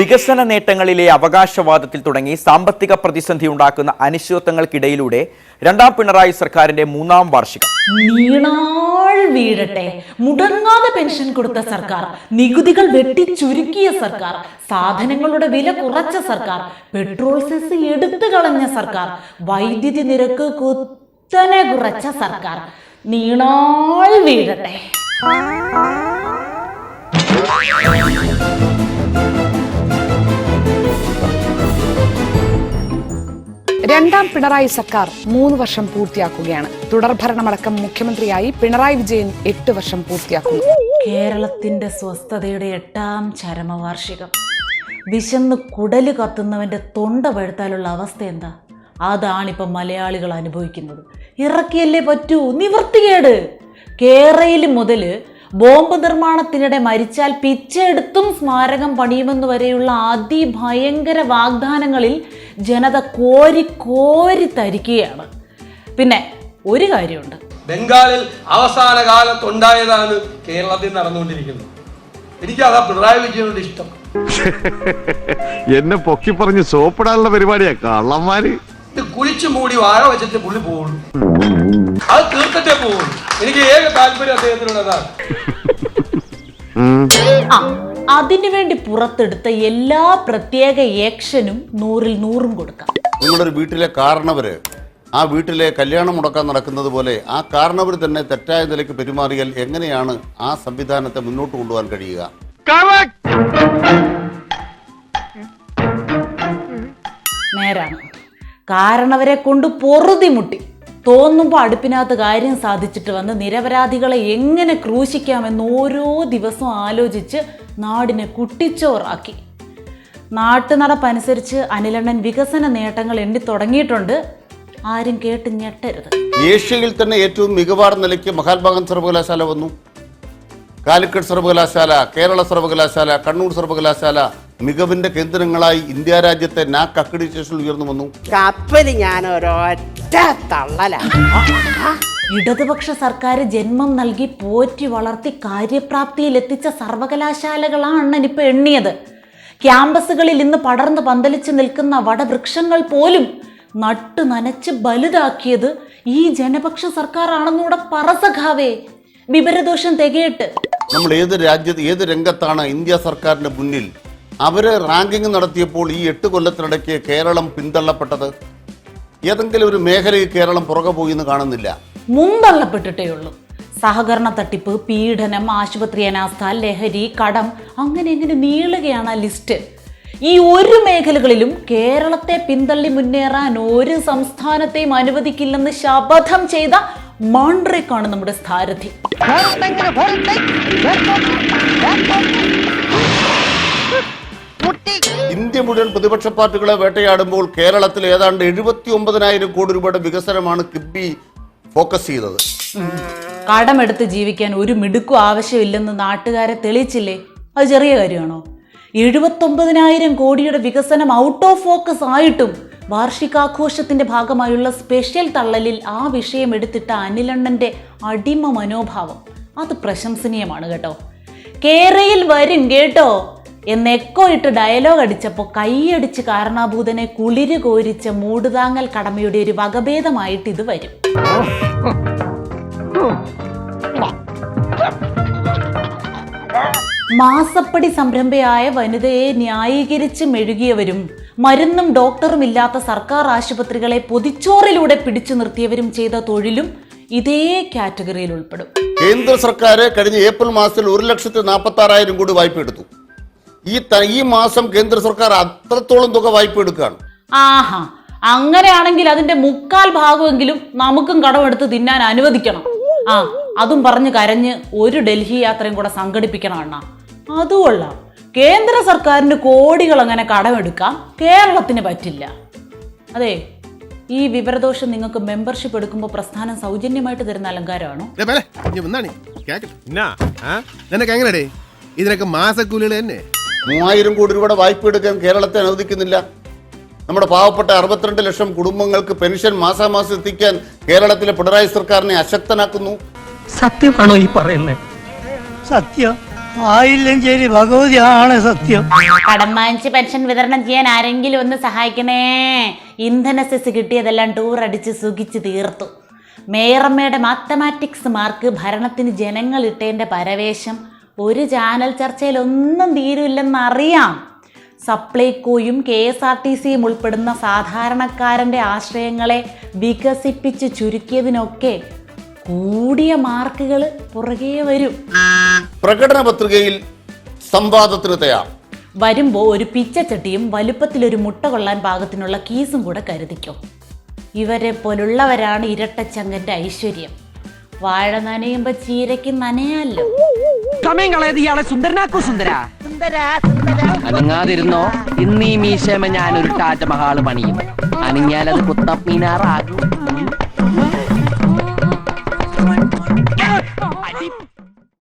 വികസന നേട്ടങ്ങളിലെ അവകാശവാദത്തിൽ തുടങ്ങി സാമ്പത്തിക പ്രതിസന്ധി ഉണ്ടാക്കുന്ന അനിശ്ചിതത്വങ്ങൾക്കിടയിലൂടെ രണ്ടാം പിണറായി സർക്കാരിന്റെ മൂന്നാം വാർഷികം. നീണാൾ വീഴട്ടെ. മുടങ്ങാതെ പെൻഷൻ കൊടുത്ത സർക്കാർ നികുതികൾ വെട്ടി ചുരുക്കിയ സർക്കാർ സാധനങ്ങളുടെ വില കുറച്ച സർക്കാർ പെട്രോൾ സെസ് എടുത്തു കളഞ്ഞ സർക്കാർ വൈദ്യുതി നിരക്ക് കുത്തനെ കുറച്ച സർക്കാർ. നീണാൾ വീഴട്ടെ. രണ്ടാം പിണറായി സർക്കാർ മൂന്ന് വർഷം പൂർത്തിയാക്കുകയാണ്. തുടർ ഭരണമടക്കം മുഖ്യമന്ത്രിയായി പിണറായി വിജയൻ എട്ട് വർഷം പൂർത്തിയാക്കുന്നു. കേരളത്തിന്റെ സ്വസ്ഥതയുടെ എട്ടാം ചരമവാർഷികം. വിശന്ന് കുടൽ കത്തുന്നവന്റെ തൊണ്ട പഴുത്താലുള്ള അവസ്ഥ എന്താ? അതാണിപ്പം മലയാളികൾ അനുഭവിക്കുന്നത്. ഇറക്കിയല്ലേ പറ്റൂ? നിവർത്തികേട് കേരയിൽ മുതൽ ബോംബ് നിർമ്മാണത്തിനിടെ മരിച്ചാൽ പിച്ചെടുത്തും സ്മാരകം പണിയുമെന്ന് വരെയുള്ള അതിഭയങ്കര വാഗ്ദാനങ്ങളിൽ ജനത കോരി കോരി തരിക്കുകയാണ് പിന്നെ ഒരു കാര്യമുണ്ട്. ബംഗാളിൽ അവസാന കാലത്തുണ്ടായതാണ് കേരളത്തിൽ നടന്നുകൊണ്ടിരിക്കുന്നത്. എനിക്ക് അതാ പിണറായി വിജയനോട് ഇഷ്ടം. എന്നെ പൊക്കി പറഞ്ഞ് സോപ്പിടാനുള്ള പരിപാടിയാ കള്ളന്മാര്. ഇത് കുഴിച്ചു മൂടി വാഴ വെച്ചിട്ട് പുള്ളി പോകുള്ളൂ അത് തീർത്തിട്ടേ പോകുള്ളൂ എനിക്ക് ഏക താല്പര്യം അദ്ദേഹത്തിനുള്ളതാണ്. ആ അതിനുവേണ്ടി പുറത്തെടുത്ത എല്ലാ പ്രത്യേക ഏക്ഷനും നൂറിൽ നൂറും കൊടുക്കാം. നിങ്ങളുടെ ഒരു വീട്ടിലെ കാരണവര് ആ വീട്ടിലെ കല്യാണം മുടക്കാൻ നടക്കുന്നത് പോലെ ആ കാരണവർ തന്നെ തെറ്റായ നിലയ്ക്ക് പെരുമാറിയാൽ എങ്ങനെയാണ് ആ സംവിധാനത്തെ മുന്നോട്ട് കൊണ്ടുപോകാൻ കഴിയുക? നേരാണ്. കാരണവരെ കൊണ്ട് പൊറുതി മുട്ടി. തോന്നുമ്പോൾ അടുപ്പിനകത്ത് കാര്യം സാധിച്ചിട്ട് വന്ന് നിരപരാധികളെ എങ്ങനെ ക്രൂശിക്കാമെന്ന് ഓരോ ദിവസവും ആലോചിച്ച് നാടിനെ കുട്ടിച്ചോറാക്കി. നാട്ടുനടപ്പനുസരിച്ച് അനിലണ്ണൻ വികസന നേട്ടങ്ങൾ എണ്ണി തുടങ്ങിയിട്ടുണ്ട്. ആരും കേട്ട് ഞെട്ടരുത്. ഏഷ്യയിൽ തന്നെ ഏറ്റവും മികവാർന്ന നിലയ്ക്ക് മഹാത്മാഗാന്ധി സർവകലാശാല വന്നു. കാലിക്കറ്റ് സർവകലാശാല കേരള സർവകലാശാല കണ്ണൂർ സർവകലാശാല മികവിന്റെ കേന്ദ്രങ്ങളായി ഇന്ത്യ രാജ്യത്തെ നാക് അക്രഡിറ്റേഷൻ ഉയർന്നു വന്നു. കപ്പൽ ഞാൻ ഒരൊറ്റ തള്ളല. ഇടതുപക്ഷ സർക്കാർ ജന്മം നൽകി പോറ്റി വളർത്തി കാര്യപ്രാപ്തിയിൽ എത്തിച്ച സർവകലാശാലകളാണ് അണ്ണനിപ്പോൾ എണ്ണിയത്. ക്യാമ്പസുകളിൽ ഇന്ന് പടർന്ന് പന്തലിച്ച് നിൽക്കുന്ന വടവൃക്ഷങ്ങൾ പോലും നട്ടു നനച്ച് വലുതാക്കിയത് ഈ ജനപക്ഷ സർക്കാരാണെന്നൂടെ പറസഖാവേ. വിവരദോഷം തികയട്ട്. നമ്മൾ ഏത് രാജ്യത്ത് ഏത് രംഗത്താണ് ഇന്ത്യ സർക്കാരിന്റെ മുന്നിൽ? അവർ റാങ്കിങ് നടത്തിയപ്പോൾ ഈ എട്ട് കൊല്ലത്തിനിടയ്ക്ക് കേരളം പിന്തള്ളപ്പെട്ടത്? ഏതെങ്കിലും ഒരു മേഖലയിൽ കേരളം പുറകെ പോയി എന്ന് കാണുന്നില്ല. മുന്തള്ളപ്പെട്ടിട്ടേ ഉള്ളൂ സഹകരണ തട്ടിപ്പ് പീഡനം ആശുപത്രി അനാസ്ഥ ലഹരി കടം അങ്ങനെ എങ്ങനെ നീളുകയാണ് ആ ലിസ്റ്റ്. ഈ ഒരു മേഖലകളിലും കേരളത്തെ പിന്തള്ളി മുന്നേറാൻ ഒരു സംസ്ഥാനത്തെയും അനുവദിക്കില്ലെന്ന് ശപഥം ചെയ്ത മാണ്ട്രേക്കാണ് നമ്മുടെ സ്ഥാരഥി. ഇന്ത്യ മുഴുവൻ പ്രതിപക്ഷ പാർട്ടികളെ വേട്ടയാടുമ്പോൾ കേരളത്തിൽ ഏതാണ്ട് എഴുപത്തി ഒമ്പതിനായിരം കോടി രൂപയുടെ വികസനമാണ് കിബി ഫോക്കസ് ചെയ്തത്. കടമെടുത്ത് ജീവിക്കാൻ ഒരു മിടുക്കും ആവശ്യമില്ലെന്ന് നാട്ടുകാരെ തെളിയിച്ചില്ലേ? അത് ചെറിയ കാര്യമാണോ? എഴുപത്തൊമ്പതിനായിരം കോടിയുടെ വികസനം ഔട്ട് ഓഫ് ഫോക്കസ് ആയിട്ടും വാർഷികാഘോഷത്തിന്റെ ഭാഗമായുള്ള സ്പെഷ്യൽ തള്ളലിൽ ആ വിഷയം എടുത്തിട്ട അനിലണ്ണന്റെ അടിമ മനോഭാവം. അത് പ്രശംസനീയമാണ് കേട്ടോ. കേരയിൽ വരും കേട്ടോ. എന്ന് എക്കോ ഇട്ട് ഡയലോഗ് അടിച്ചപ്പോൾ കൈയടിച്ച് കാരണാഭൂതനെ കുളിര് കോരിച്ച മൂടുതാങ്ങൽ കടമയുടെ ഒരു വകഭേദമായിട്ട് ഇത് വരും. മാസപ്പടി സംരംഭയായ വനിതയെ ന്യായീകരിച്ച് മെഴുകിയവരും മരുന്നും ഡോക്ടറും ഇല്ലാത്ത സർക്കാർ ആശുപത്രികളെ പൊതിച്ചോറിലൂടെ പിടിച്ചു നിർത്തിയവരും ചെയ്ത തൊഴിലും ഇതേ കാറ്റഗറിയിൽ ഉൾപ്പെടും. കേന്ദ്ര സർക്കാർ കഴിഞ്ഞ ഏപ്രിൽ മാസത്തിൽ ഒരു ലക്ഷത്തി നാൽപ്പത്തി ആറായിരം കോടി വായ്പ എടുത്തു ഈ ഈ മാസം കേന്ദ്ര സർക്കാർ അത്രത്തോളം തുക വായ്പ എടുക്കുകയാണ്. ആഹാ. അങ്ങനെയാണെങ്കിൽ അതിന്റെ മുക്കാൽ ഭാഗമെങ്കിലും നമുക്കും കടമെടുത്ത് തിന്നാൻ അനുവദിക്കണം. ആ അതും പറഞ്ഞ് കരഞ്ഞ് ഒരു ഡൽഹി യാത്രയും കൂടെ സംഘടിപ്പിക്കണം അണ്ണ. അതുകൊള്ളാം കേന്ദ്ര സർക്കാരിന് കോടികൾ അങ്ങനെ കടമെടുക്കാം. കേരളത്തിന് പറ്റില്ല. അതെ ഈ വിവരദോഷം നിങ്ങൾക്ക് മെമ്പർഷിപ്പ് എടുക്കുമ്പോൾ പ്രസ്ഥാനം സൗജന്യമായിട്ട് തരുന്ന അലങ്കാരമാണോ? നിനക്ക് എങ്ങനെടേ? ഇതിനൊക്കെ മാസക്കൂലികൾ തന്നെ. മൂവായിരം കോടി രൂപയുടെ വായ്പ എടുക്കാൻ കേരളത്തെ അനുവദിക്കുന്നില്ല. നമ്മുടെ പാവപ്പെട്ട അറുപത്തിരണ്ട് ലക്ഷം കുടുംബങ്ങൾക്ക് പെൻഷൻ മാസാമാസം എത്തിക്കാൻ കേരളത്തിലെ പിണറായി സർക്കാരിനെ അശക്തനാക്കുന്നു. സത്യമാണോ ഈ പറയുന്നത് സത്യം. ആയില്ലഞ്ചേരി ഭഗവതിയാണ് സത്യം. കടം വാങ്ങിച്ച് പെൻഷൻ വിതരണം ചെയ്യാൻ ആരെങ്കിലും ഒന്ന് സഹായിക്കണേ. ഇന്ധന സെസ് കിട്ടിയതെല്ലാം ടൂർ അടിച്ച് സുഖിച്ച് തീർത്തു. മേയറമ്മയുടെ മാത്തമാറ്റിക്സ് മാർക്ക് ഭരണത്തിന് ജനങ്ങൾ ഇട്ടേന്റെ പരവേശം. ഒരു ചാനൽ ചർച്ചയിൽ ഒന്നും തീരുമില്ലെന്നറിയാം സപ്ലൈകോയും കെ എസ് ആർ ടി സിയും ഉൾപ്പെടുന്ന സാധാരണക്കാരന്റെ ആശ്രയങ്ങളെ വികസിപ്പിച്ച് ചുരുക്കിയതിനൊക്കെ കൂടിയ മാർക്കുകൾ പുറകെ വരും. പ്രകടന പത്രികയിൽ സംവാദത്തിന് തയ്യാർ. വരുമ്പോൾ ഒരു പിച്ചച്ചട്ടിയും വലുപ്പത്തിലൊരു മുട്ട കൊള്ളാൻ പാകത്തിനുള്ള കീസും കൂടെ കരുതിക്കോ. ഇവരെ പോലുള്ളവരാണ് ഇരട്ടച്ചങ്ങന്റെ ഐശ്വര്യം. വാഴ നനയുമ്പോൾ ചീരയ്ക്ക് നനയാലോ സമയം കളയത് ഇയാളെ സുന്ദരനാക്കൂ സുന്ദര. അനങ്ങാതിരുന്നോ? ഇന്ന് ഈ മീശമ ഞാനൊരു താജ്മഹാൾ പണിയും. അനങ്ങിയാലത് കുത്തപ്പീനാറാകും